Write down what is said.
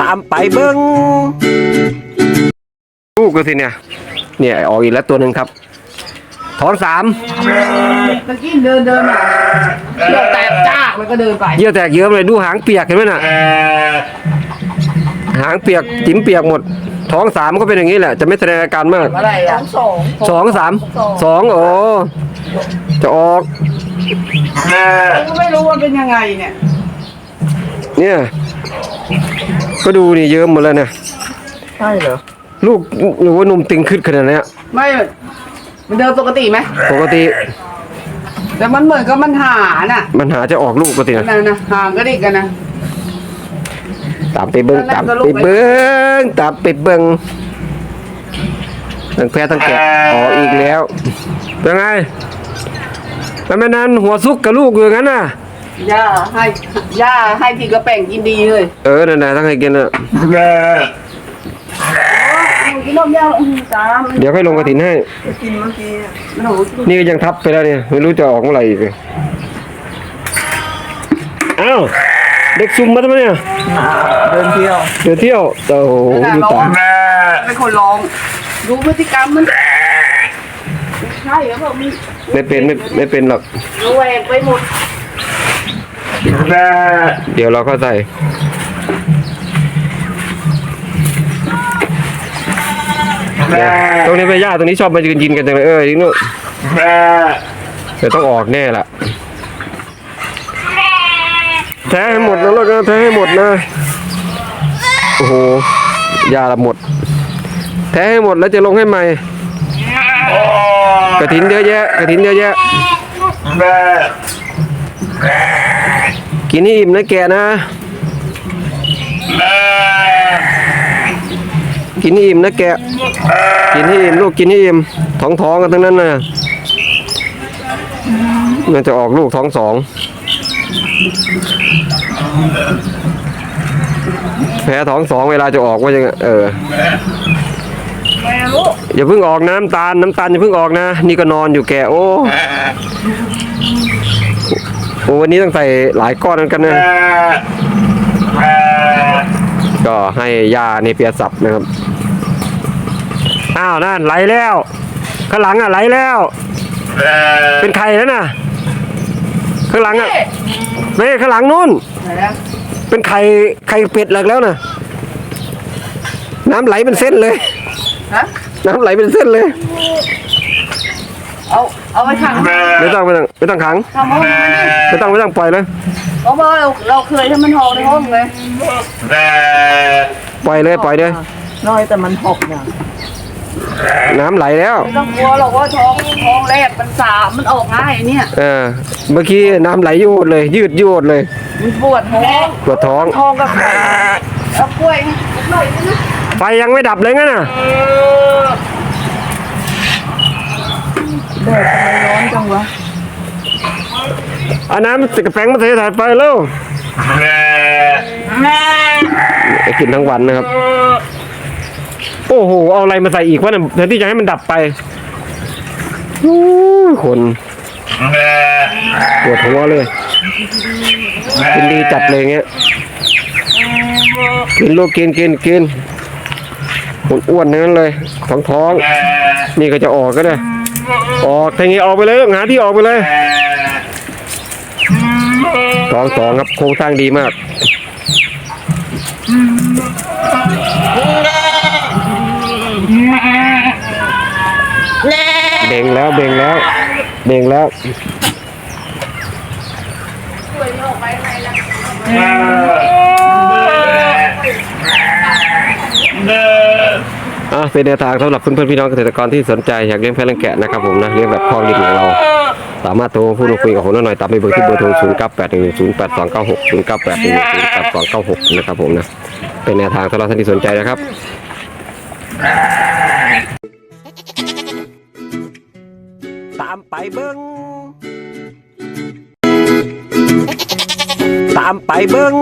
ตามไปเบิ้งลูกก็สิเนี่ย เนี่ยออกอีกแล้วตัวหนึ่งครับท้องสามตะกี้เดินเดินมาเดี๋ยวแตกจ้ากแล้วก็เดินไปเยี่ยวแตกเยอะเลยดูหางเปียกเห็นไหมน่ะ หางเปียกจิ้มเปียกหมด ท้องสามก็เป็นอย่างนี้แหละ จะไม่แสดงอาการมากอะไรอะสองสองสามสองโอ้จะออกไม่รู้ว่าเป็นยังไงเนี่ย เนี่ย ก็ดูนี่เยิ้มหมดแล้วเนี่ยใช่เหรอ ลูกหนูว่านุ่มติงขึ้นขนาดเนี้ยไม่ มันเดินปกติไหม ปกติแต่มันเหมือนกับมันหาน่ะมันหาจะออกลูกปกตินะนั่นนะหางก็ดิกกันนะ ตามไปเบิ้งตามไปเบิ้งตามไปเบิ้งทั้งแพ้ทั้งแกะออกอีกแล้ว เป็นไงแล้วแม่นั้นหัวซุกกับลูกอยู่อย่างนั้นน่ะ ย่าให้ย่าให้ทีกระแป่งกินดีเลยเออนั่นน่ะทั้งให้กินน่ะกินนมย่าอืมตามเดี๋ยวค่อยลงกระถินให้กินเมื่อกี้หนูนี่ก็ยังทับไปแล้วเนี่ยไม่รู้จะออกเมื่อไหร่อีกอ้าวเด็กซุ่มมาทำไมเนี่ยเดินเที่ยวเดี๋ยวเที่ยวโอ้โหดูตาเป็นคนร้องดูพฤติกรรมมันใช่เหรอบอกมีไม่เป็นไม่ไม่เป็นหรอกระแวงไปหมด เดี๋ยวเราเข้าใส่ตรงนี้ไปย่าตรงนี้ชอบมายืนยินกันจังเลยเออยิงนู้นเดี๋ยวต้องออกแน่ละแท้ให้หมดนะลูกนะแท้ให้หมดนะโอ้โหยาละหมด แท้ให้หมดแล้วจะลงให้ใหม่กระถินเยอะแยะกระถินเยอะแยะ กินให้อิ่มนะแกนะ กินให้อิ่มนะแก กินให้อิ่มลูกกินให้อิ่มท้องท้องกันทั้งนั้นนะมันจะออกลูกท้องสอง แพ้ท้องสองเวลาจะออกว่าจะเอออย่าเพิ่งออกน้ำตาลน้ำตาลอย่าเพิ่งออกนะ นี่ก็นอนอยู่แกโอ้ โอ้วันนี้ต้องใส่หลายก้อนเหมือนกันนะก็ให้ยาในเปียสับนะครับ อ้าวนั่นไหลแล้ว ข้างหลังอะไหลแล้ว เป็นไข่แล้วน่ะ ข้างหลังอะเม่ข้างหลังนู่นไหนอะเป็นไข่ไข่เป็ดหลักแล้วน่ะ น้ำไหลเป็นเส้นเลยฮะน้ำไหลเป็นเส้นเลย เอาเอาไปขังไม่ต้องไม่ต้องไม่ต้องขังทำห้องนี้ไม่ต้องไม่ต้องปล่อยเลยเพราะว่าเราเราเคยให้มันหอกในห้องเลยปล่อยเลยปล่อยเลยน้อยแต่มันหกเนี่ยน้ำไหลแล้วไม่ต้องกลัวหรอกว่าท้องท้องแรกมันสามมันออกง่ายเนี่ยเออเมื่อกี้น้ำไหลยูดเลย ยืดยูดเลยมันปวดท้องปวดท้องท้องกับไข่เอากล้วยหน่อยนะไฟยังไม่ดับเลยงั้นน่ะ แดดทำไมร้อนจังวะเอาน้ำกระแป้งมาใส่ถ่านไฟเร็วไปกินทั้งวันนะครับ โอ้โห เอาอะไรมาใส่อีกวะเนี่ยแทนที่จะให้มันดับไปโอ้ยคนปวดหัวเลยกินดีจัดเลยเงี้ยกินลูกกินกินกินอ้วนๆทั้งนั้นเลยท้องท้องๆนี่ก็จะออกก็ได้ ออกทางนี้ออกไปเลยหาที่ออกไปเลยสองสองครับโครงสร้างดีมากเบ่งแล้วเบ่งแล้วเบ่งแล้ว อะ เป็นแนวทางสำหรับเพื่อนๆพี่น้องเกษตรกรที่สนใจอยากเลี้ยงแพะเลี้ยงแกะนะครับผมนะเลี้ยงแบบพ่อริมของเรา สามารถโทรพูดคุยกับผมได้หน่อยตามไปเบอร์ที่เบอร์โทร0 9 8 1 0 8 2 9 6 0 9 8 1 0 8 2 9 6นะครับผมนะเป็นแนวทางสำหรับท่านที่สนใจนะครับตามไปเบิ้งตามไปเบิ้ง